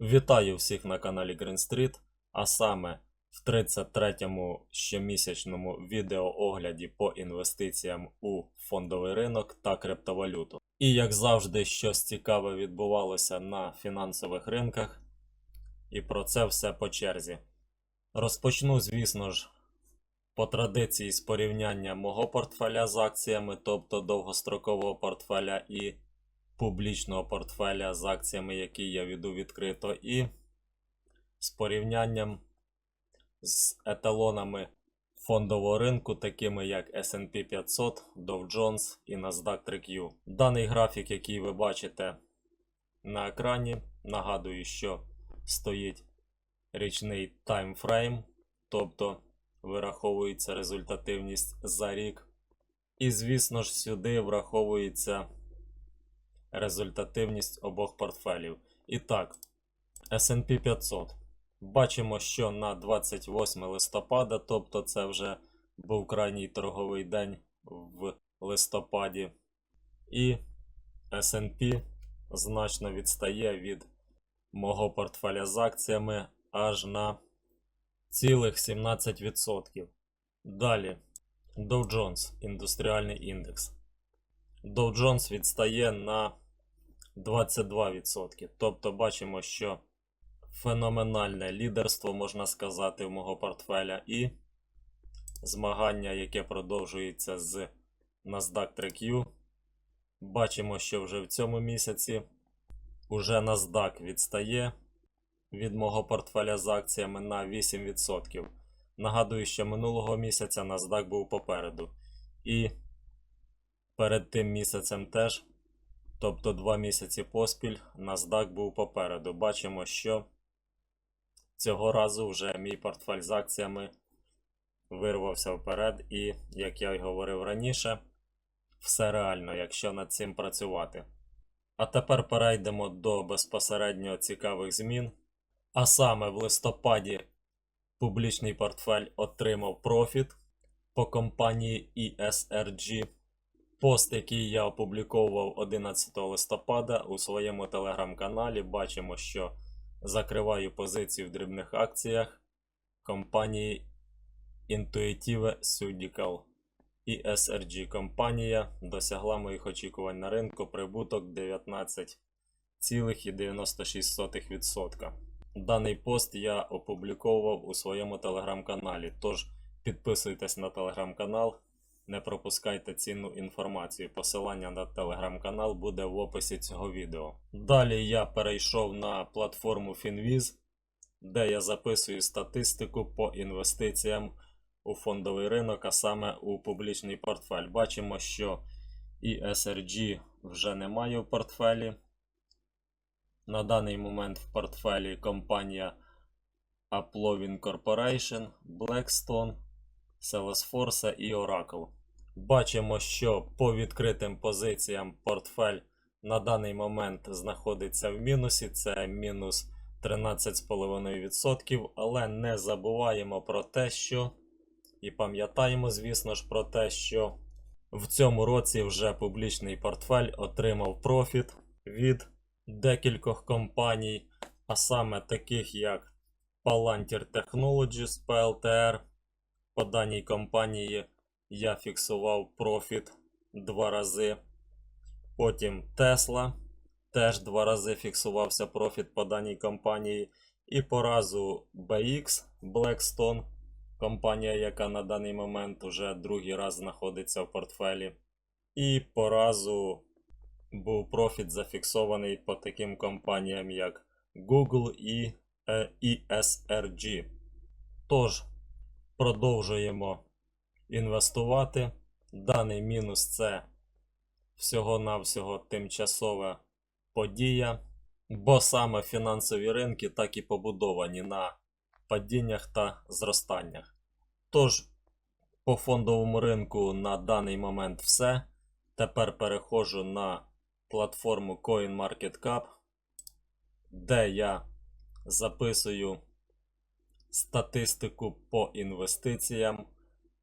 Вітаю всіх на каналі Green Street, а саме в 33-му щомісячному відеоогляді по інвестиціям у фондовий ринок та криптовалюту. І як завжди, щось цікаве відбувалося на фінансових ринках, і про це все по черзі. Розпочну, звісно ж, по традиції з порівняння мого портфеля з акціями, тобто довгострокового портфеля і публічного портфеля з акціями, які я веду відкрито, і з порівнянням з еталонами фондового ринку, такими як SP 500, Dow Jones і Nasdaq 3Q. Даний графік, який ви бачите на екрані, нагадую, що стоїть річний таймфрейм, тобто вираховується результативність за рік. І, звісно ж, сюди враховується результативність обох портфелів. І так, SP 500. Бачимо, що на 28 листопада, тобто це вже був крайній торговий день в листопаді, і SP значно відстає від мого портфеля з акціями аж на цілих 17%. Далі Dow Jones, індустріальний індекс. Dow Jones відстає на 22%. Тобто бачимо, що феноменальне лідерство, можна сказати, в мого портфеля, і змагання, яке продовжується з Nasdaq 3Q. Бачимо, що вже в цьому місяці уже NASDAQ відстає від мого портфеля з акціями на 8%. Нагадую, що минулого місяця NASDAQ був попереду. І перед тим місяцем теж, тобто 2 місяці поспіль, NASDAQ був попереду. Бачимо, що цього разу вже мій портфель з акціями вирвався вперед, і, як я й говорив раніше, все реально, якщо над цим працювати. А тепер перейдемо до безпосередньо цікавих змін. А саме в листопаді публічний портфель отримав профіт по компанії ESRG. Пост, який я опубліковував 11 листопада у своєму телеграм-каналі, бачимо, що закриваю позицію в дрібних акціях компанії Intuitive Surgical. ESRG компанія досягла моїх очікувань на ринку прибуток 19,96%. Даний пост я опубліковував у своєму телеграм-каналі. Тож підписуйтесь на телеграм-канал, не пропускайте цінну інформацію. Посилання на телеграм-канал буде в описі цього відео. Далі я перейшов на платформу Finviz, де я записую статистику по інвестиціям у фондовий ринок, а саме у публічний портфель. Бачимо, що ESRG вже немає в портфелі. На даний момент в портфелі компанія Uplovin Corporation, Blackstone, Salesforce і Oracle. Бачимо, що по відкритим позиціям портфель на даний момент знаходиться в мінусі, це мінус 13,5%, але не забуваємо про те, що і пам'ятаємо, звісно ж, про те, що в цьому році вже публічний портфель отримав профіт від декількох компаній, а саме таких як Palantir Technologies PLTR. По даній компанії я фіксував профіт два рази. Потім Tesla теж два рази фіксувався профіт по даній компанії. І по разу BX Blackstone, компанія, яка на даний момент вже другий раз знаходиться в портфелі. І по разу був профіт зафіксований по таким компаніям, як Google і е, ESRG. Тож, продовжуємо інвестувати. Даний мінус це всього-навсього тимчасова подія, бо саме фінансові ринки так і побудовані на падіннях та зростаннях. Тож, по фондовому ринку на даний момент все. Тепер переходжу на платформу CoinMarketCap, де я записую статистику по інвестиціям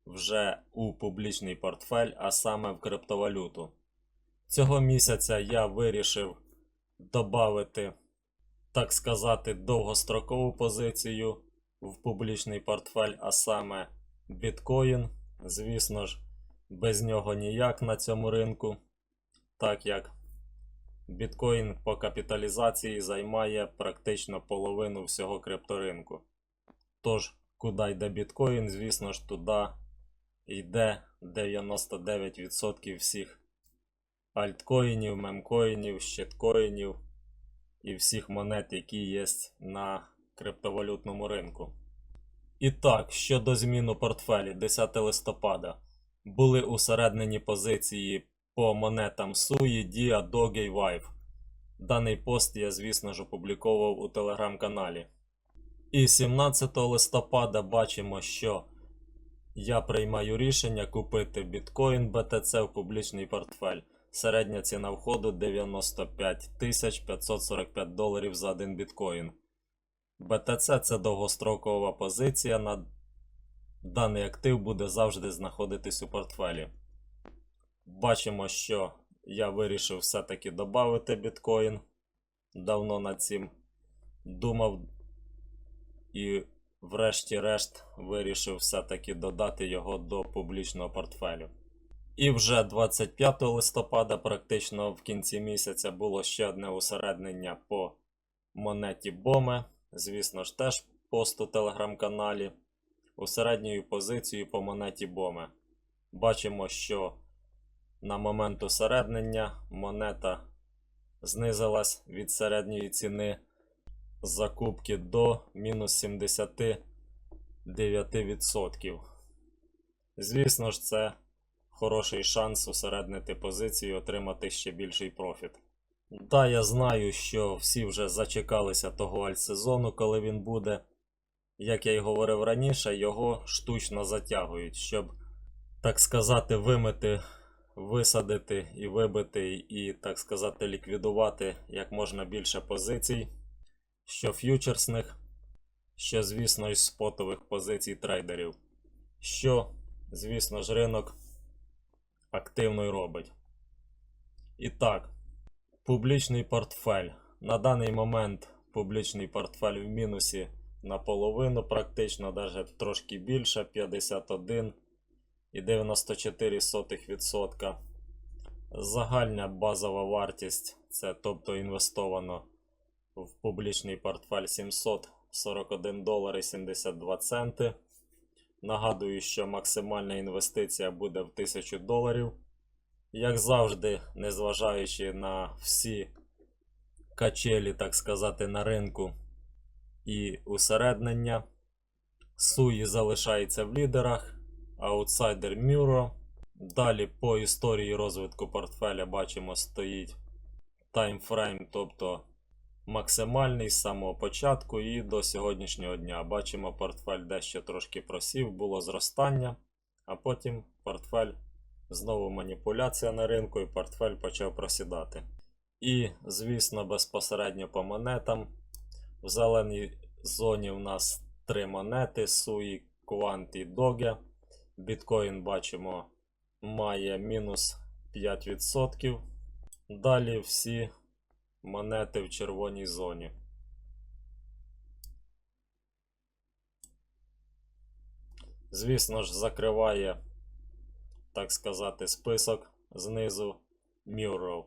вже у публічний портфель, а саме в криптовалюту. Цього місяця я вирішив додати так сказати, довгострокову позицію в публічний портфель, а саме біткоін. Звісно ж, без нього ніяк на цьому ринку, так як біткоін по капіталізації займає практично половину всього крипторинку. Тож, куди йде біткоін, звісно ж, туди йде 99% всіх альткоїнів, мемкоїнів, щиткоїнів і всіх монет, які є на криптовалютному ринку. І так, щодо змін у портфелі 10 листопада були усереднені позиції по монетам Sui, Dia, Doge і Vive. Даний пост я, звісно ж, опубліковував у телеграм-каналі. І 17 листопада бачимо, що я приймаю рішення купити біткоін BTC в публічний портфель. Середня ціна входу 95 545 доларів за один біткоін. BTC це довгострокова позиція. На даний актив буде завжди знаходитись у портфелі. Бачимо, що я вирішив все-таки додати біткоін. Давно над цим думав і, врешті-решт, вирішив все-таки додати його до публічного портфелю. І вже 25 листопада, практично в кінці місяця, було ще одне усереднення по монеті Боме. Звісно ж, теж пост у телеграм-каналі. Усередньою позицією по монеті Боме. Бачимо, що на момент усереднення монета знизилась від середньої ціни закупки до мінус 79%. Звісно ж, це хороший шанс усереднити позицію і отримати ще більший профіт. Та я знаю, що всі вже зачекалися того альтсезону, коли він буде. Як я й говорив раніше, його штучно затягують, щоб, так сказати, вимити, висадити і вибити, і, так сказати, ліквідувати як можна більше позицій, що ф'ючерсних, що, звісно, із спотових позицій трейдерів, що, звісно ж, ринок активно й робить. І так, публічний портфель. На даний момент публічний портфель в мінусі наполовину, практично, навіть трошки більше 51,94%. Загальна базова вартість це тобто інвестовано в публічний портфель 741 долар і 72 центи. Нагадую, що максимальна інвестиція буде в 1000 доларів. Як завжди, незважаючи на всі качелі, так сказати, на ринку і усереднення, Суї залишається в лідерах, аутсайдер Мюро. Далі по історії розвитку портфеля бачимо стоїть таймфрейм, тобто максимальний з самого початку і до сьогоднішнього дня. Бачимо, портфель дещо трошки просів, було зростання, а потім портфель знову маніпуляція на ринку, і портфель почав просідати. І, звісно, безпосередньо по монетам. В зеленій зоні у нас три монети: Sui, Quant і Doge. Біткоін бачимо має мінус 5%. Далі всі монети в червоній зоні. Звісно ж, закриває, так сказати, список знизу Murrow,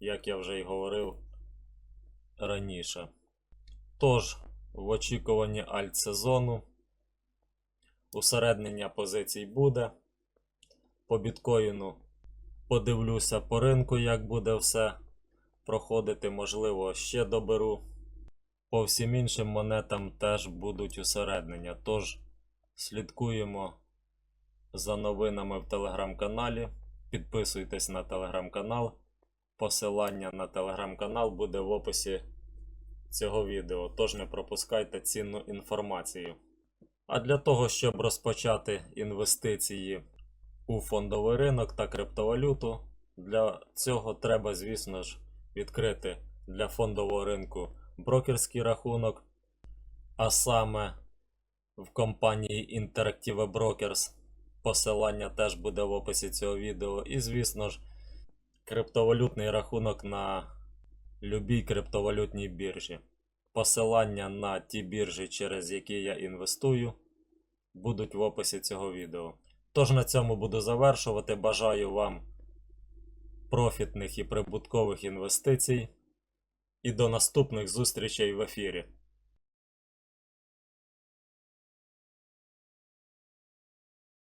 як я вже й говорив раніше. Тож, в очікуванні альт-сезону усереднення позицій буде. По біткоїну подивлюся по ринку, як буде все проходити, можливо, ще доберу. По всім іншим монетам теж будуть усереднення. Тож слідкуємо за новинами в телеграм-каналі. Підписуйтесь на телеграм-канал. Посилання на телеграм-канал буде в описі цього відео, тож не пропускайте цінну інформацію. А для того, щоб розпочати інвестиції у фондовий ринок та криптовалюту, для цього треба, звісно ж, відкрити для фондового ринку брокерський рахунок, а саме в компанії Interactive Brokers. Посилання теж буде в описі цього відео. І, звісно ж, криптовалютний рахунок на любій криптовалютній біржі. Посилання на ті біржі, через які я інвестую, будуть в описі цього відео. Тож на цьому буду завершувати. Бажаю вам профітних і прибуткових інвестицій. І до наступних зустрічей в ефірі.